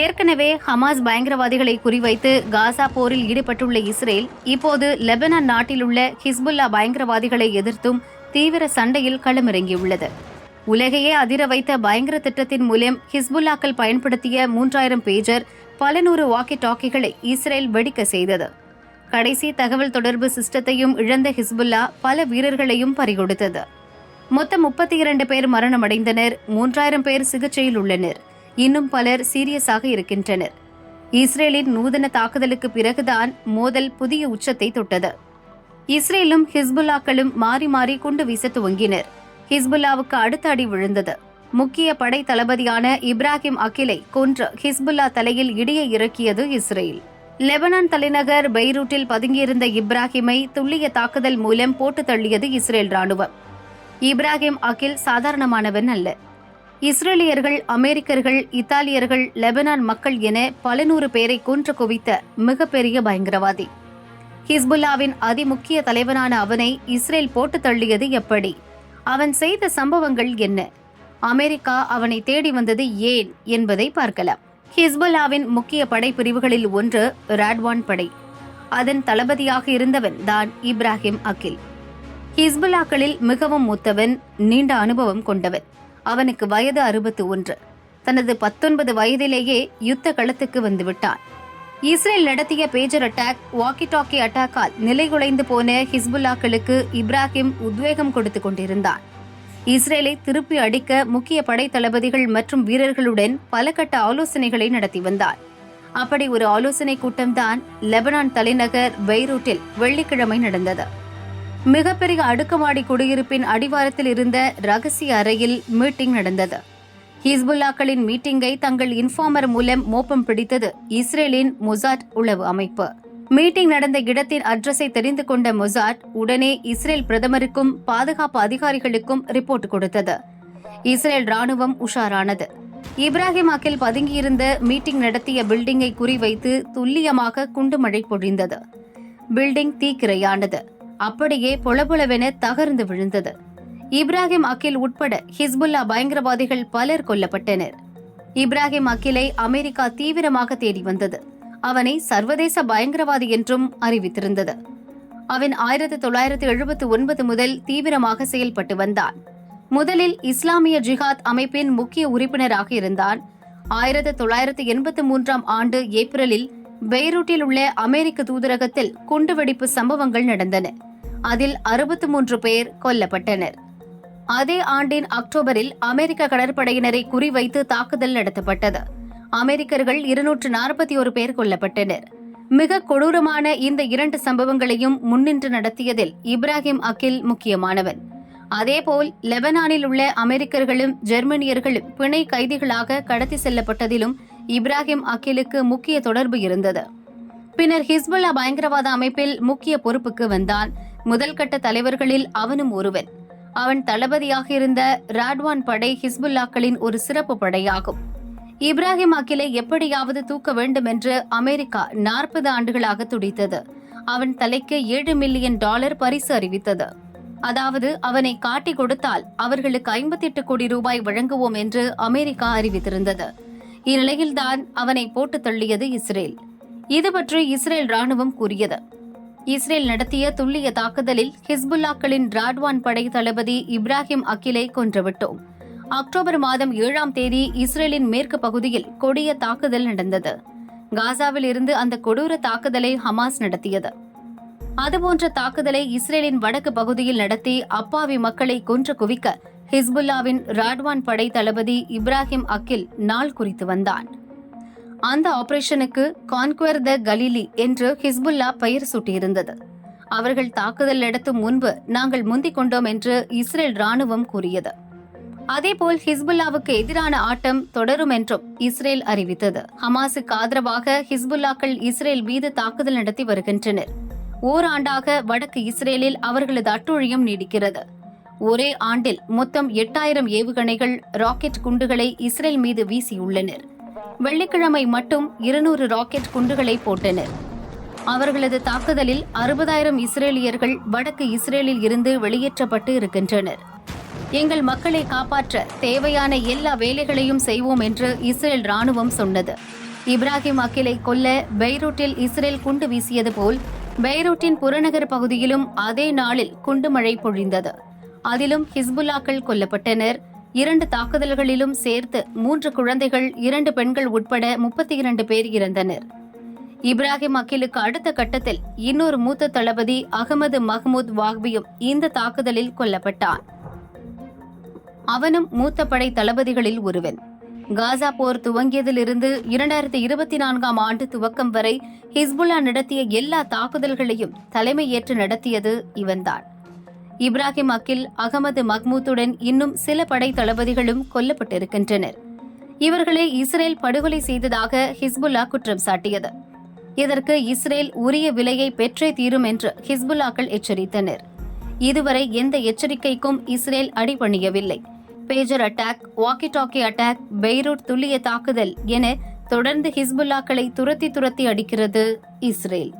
ஏற்கனவே ஹமாஸ் பயங்கரவாதிகளை குறிவைத்து காசா போரில் ஈடுபட்டுள்ள இஸ்ரேல் இப்போது லெபனான் நாட்டில் உள்ள ஹிஸ்புல்லா பயங்கரவாதிகளை எதிர்த்தும் தீவிர சண்டையில் களமிறங்கியுள்ளது. உலகையே அதிர வைத்த பயங்கர திட்டத்தின் மூலம் ஹிஸ்புல்லாக்கள் பயன்படுத்திய மூன்றாயிரம் பேஜர் பல நூறு வாக்கி டாக்கிகளை இஸ்ரேல் வெடிக்க செய்தது. கடைசி தகவல் தொடர்பு சிஸ்டத்தையும் இழந்த ஹிஸ்புல்லா பல வீரர்களையும் பறிகொடுத்தது. மொத்தம் முப்பத்தி இரண்டு பேர் மரணமடைந்தனர் மூன்றாயிரம் பேர் சிகிச்சையில் உள்ளனர். இன்னும் பலர் சீரியஸாக இருக்கின்றனர். இஸ்ரேலின் நூதன தாக்குதலுக்கு பிறகுதான் மோதல் புதிய உச்சத்தை தொட்டது. இஸ்ரேலும் ஹிஸ்புல்லாக்களும் மாறி மாறி குண்டு வீச துவங்கினர். ஹிஸ்புல்லாவுக்கு அடுத்த அடி விழுந்தது. முக்கிய படை தளபதியான இப்ராஹிம் அகிலை கொன்று ஹிஸ்புல்லா தலையில் இடியை இறக்கியது இஸ்ரேல். லெபனான் தலைநகர் பெய்ரூட்டில் பதுங்கியிருந்த இப்ராஹிமை துல்லிய தாக்குதல் மூலம் போட்டு தள்ளியது இஸ்ரேல் ராணுவம் இப்ராஹிம் அகில் சாதாரணமானவன் அல்ல. இஸ்ரேலியர்கள் அமெரிக்கர்கள் இத்தாலியர்கள் லெபனான் மக்கள் என பல நூறு பேரை கொன்று குவித்த மிகப்பெரிய பயங்கரவாதி. ஹிஸ்புல்லாவின் அதிமுக்கிய தலைவனான அவனை இஸ்ரேல் போட்டு தள்ளியது எப்படி? அவன் செய்த சம்பவங்கள் என்ன? அமெரிக்கா அவனை தேடி வந்தது ஏன் என்பதை பார்க்கலாம். ஹிஸ்புல்லாவின் முக்கிய படைப்பிரிவுகளில் ஒன்று ராட்வான் படை. அதன் தளபதியாக இருந்தவன் தான் இப்ராஹிம் அகில். ஹிஸ்புல்லாக்களில் மிகவும் மூத்தவன் நீண்ட அனுபவம் கொண்டவன். அவனுக்கு வயது அறுபத்து ஒன்று. தனது பத்தொன்பது வயதிலேயே யுத்த களத்துக்கு வந்துவிட்டான். இஸ்ரேல் நடத்திய பேஜர் அட்டாக் வாக்கி டாக்கி அட்டாக்கால் நிலைகுலைந்து போன ஹிஸ்புல்லாக்களுக்கு இப்ராஹிம் உத்வேகம் கொடுத்து கொண்டிருந்தான். இஸ்ரேலை திருப்பி அடிக்க முக்கிய படை தளபதிகள் மற்றும் வீரர்களுடன் பல கட்ட ஆலோசனைகளை நடத்தி வந்தார். அப்படி ஒரு ஆலோசனை கூட்டம்தான் லெபனான் தலைநகர் பெய்ரூட்டில் வெள்ளிக்கிழமை நடந்தது. மிகப்பெரிய அடுக்குமாடி குடியிருப்பின் அடிவாரத்தில் இருந்த ரகசிய அறையில் மீட்டிங் நடந்தது. ஹிஸ்புல்லாக்களின் மீட்டிங்கை தங்கள் இன்ஃபார்மர் மூலம் மோப்பம் பிடித்தது இஸ்ரேலின் மொசாட் உளவு அமைப்பு. மீட்டிங் நடந்த இடத்தின் அட்ரஸை தெரிந்து கொண்ட மொசாட் உடனே இஸ்ரேல் பிரதமருக்கும் பாதுகாப்பு அதிகாரிகளுக்கும் ரிப்போர்ட் கொடுத்தது. இஸ்ரேல் ராணுவம் உஷாரானது. இப்ராஹிம் அகில் பதுங்கியிருந்த மீட்டிங் நடத்திய பில்டிங்கை குறிவைத்து துல்லியமாக குண்டுமழை பொழிந்தது. பில்டிங் தீக்கிரையானது. அப்படியே பொளபொளவென தகர்ந்து விழுந்தது. இப்ராஹிம் அகில் உட்பட ஹிஸ்புல்லா பயங்கரவாதிகள் பலர் கொல்லப்பட்டனர். இப்ராஹிம் அகிலை அமெரிக்கா தீவிரமாக தேடி வந்தது. அவனை சர்வதேச பயங்கரவாதி என்றும் அறிவித்திருந்தது. அவன் ஆயிரத்தி தொள்ளாயிரத்தி எழுபத்தி ஒன்பது முதல் தீவிரமாக செயல்பட்டு வந்தான். முதலில் இஸ்லாமிய ஜிஹாத் அமைப்பின் முக்கிய உறுப்பினராக இருந்தான். ஆயிரத்தி தொள்ளாயிரத்தி எண்பத்தி மூன்றாம் ஆண்டு ஏப்ரலில் பெய்ரூட்டில் உள்ள அமெரிக்க தூதரகத்தில் குண்டுவெடிப்பு சம்பவங்கள் நடந்தன. அதில் அறுபத்தி மூன்று பேர் கொல்லப்பட்டனர். அதே ஆண்டின் அக்டோபரில் அமெரிக்க கடற்படையினரை குறிவைத்து தாக்குதல் நடத்தப்பட்டது. அமெரிக்கர்கள் இருநூற்று நாற்பத்தி ஒரு பேர் கொல்லப்பட்டனர். மிக கொடூரமான இந்த இரண்டு சம்பவங்களையும் முன்னின்று நடத்தியதில் இப்ராஹிம் அகில் முக்கியமானவன். அதேபோல் லெபனானில் உள்ள அமெரிக்கர்களும் ஜெர்மனியர்களும் பிணை கைதிகளாக கடத்தி செல்லப்பட்டதிலும் இப்ராஹிம் அகிலுக்கு முக்கிய தொடர்பு இருந்தது. பின்னர் ஹிஸ்புல்லா பயங்கரவாத அமைப்பில் முக்கிய பொறுப்புக்கு வந்தான். முதல் கட்ட தலைவர்களில் அவனும் ஒருவன். அவன் தளபதியாக இருந்த ராட்வான் படை ஹிஸ்புல்லாக்களின் ஒரு சிறப்பு படையாகும். இப்ராஹிம் அகிலை எப்படியாவது தூக்க வேண்டும் என்று அமெரிக்கா நாற்பது ஆண்டுகளாக துடித்தது. அவன் தலைக்கு ஏழு மில்லியன் டாலர் பரிசு அறிவித்தது. அதாவது அவனை காட்டி கொடுத்தால் அவர்களுக்கு ஐம்பத்தி எட்டு கோடி ரூபாய் வழங்குவோம் என்று அமெரிக்கா அறிவித்திருந்தது. இந்நிலையில்தான் அவனை போட்டு தள்ளியது இஸ்ரேல். இது பற்றி இஸ்ரேல் ராணுவம் கூறியது. இஸ்ரேல் நடத்திய துல்லிய தாக்குதலில் ஹிஸ்புல்லாக்களின் ராட்வான் படை தளபதி இப்ராஹிம் அகிலை கொன்றுவிட்டோம். அக்டோபர் மாதம் ஏழாம் தேதி இஸ்ரேலின் மேற்கு பகுதியில் கொடிய தாக்குதல் நடந்தது. காசாவில் இருந்து அந்த கொடூர தாக்குதலை ஹமாஸ் நடத்தியது. அதுபோன்ற தாக்குதலை இஸ்ரேலின் வடக்கு பகுதியில் நடத்தி அப்பாவி மக்களை கொன்று குவிக்க ஹிஸ்புல்லாவின் ராட்வான் படை தளபதி இப்ராஹிம் அகில் நாள் குறித்து வந்தான். அந்த ஆபரேஷனுக்கு கான்குவர் த கலீலி என்று ஹிஸ்புல்லா பெயர் சூட்டியிருந்தது. அவர்கள் தாக்குதல் நடத்தும் முன்பு நாங்கள் முந்திக் கொண்டோம் என்று இஸ்ரேல் ராணுவம் கூறியது. அதேபோல் ஹிஸ்புல்லாவுக்கு எதிரான ஆட்டம் தொடரும் என்றும் இஸ்ரேல் அறிவித்தது. ஹமாஸுக்கு ஆதரவாக ஹிஸ்புல்லாக்கள் இஸ்ரேல் மீது தாக்குதல் நடத்தி வருகின்றனர். ஓராண்டாக வடக்கு இஸ்ரேலில் அவர்களது அட்டுழியம் நீடிக்கிறது. ஒரே ஆண்டில் மொத்தம் எட்டாயிரம் ஏவுகணைகள் ராக்கெட் குண்டுகளை இஸ்ரேல் மீது வீசியுள்ளனர். வெள்ளிக்கிழமை மட்டும் இருநூறு ராக்கெட் குண்டுகளை போட்டனர். அவர்களது தாக்குதலில் அறுபதாயிரம் இஸ்ரேலியர்கள் வடக்கு இஸ்ரேலில் இருந்து வெளியேற்றப்பட்டு இருக்கின்றனர். எங்கள் மக்களை காப்பாற்ற தேவையான எல்லா வேலைகளையும் செய்வோம் என்று இஸ்ரேல் ராணுவம் சொன்னது. இப்ராஹிம் அக்கிலை கொல்ல பெய்ரூட்டில் இஸ்ரேல் குண்டு வீசியது போல் பெய்ரூட்டின் புறநகர் பகுதியிலும் அதே நாளில் குண்டுமழை பொழிந்தது. அதிலும் ஹிஸ்புல்லாக்கள் கொல்லப்பட்டனர். இரண்டு தாக்குதல்களிலும் சேர்த்து மூன்று குழந்தைகள் இரண்டு பெண்கள் உட்பட முப்பத்தி இரண்டு பேர் இறந்தனர். இப்ராஹிம் அக்கிலுக்கு அடுத்த கட்டத்தில் இன்னொரு மூத்த தளபதி அகமது மஹ்மூத் வாக்பியும் இந்த தாக்குதலில் கொல்லப்பட்டான். அவனும் மூத்த படை தளபதிகளில் ஒருவன். காசா போர் துவங்கியதிலிருந்து இரண்டாயிரத்தி இருபத்தி நான்காம் ஆண்டு துவக்கம் வரை ஹிஸ்புல்லா நடத்திய எல்லா தாக்குதல்களையும் தலைமையேற்று நடத்தியது இவன்தான். இப்ராஹிம் அக்கில் அகமது மஹ்மூத்துடன் இன்னும் சில படை தளபதிகளும் கொல்லப்பட்டிருக்கின்றனர். இவர்களை இஸ்ரேல் படுகொலை செய்ததாக ஹிஸ்புல்லா குற்றம் சாட்டியது. இதற்கு இஸ்ரேல் உரிய விலையை பெற்றே தீரும் என்று ஹிஸ்புல்லாக்கள் எச்சரித்தனர். இதுவரை எந்த எச்சரிக்கைக்கும் Israel அடிபணியவில்லை. Pager attack walkie talkie attack Beirut துல்லிய தாக்குதல் என தொடர்ந்து ஹிஸ்புல்லாக்களை துரத்தி துரத்தி அடிக்கிறது இஸ்ரேல்.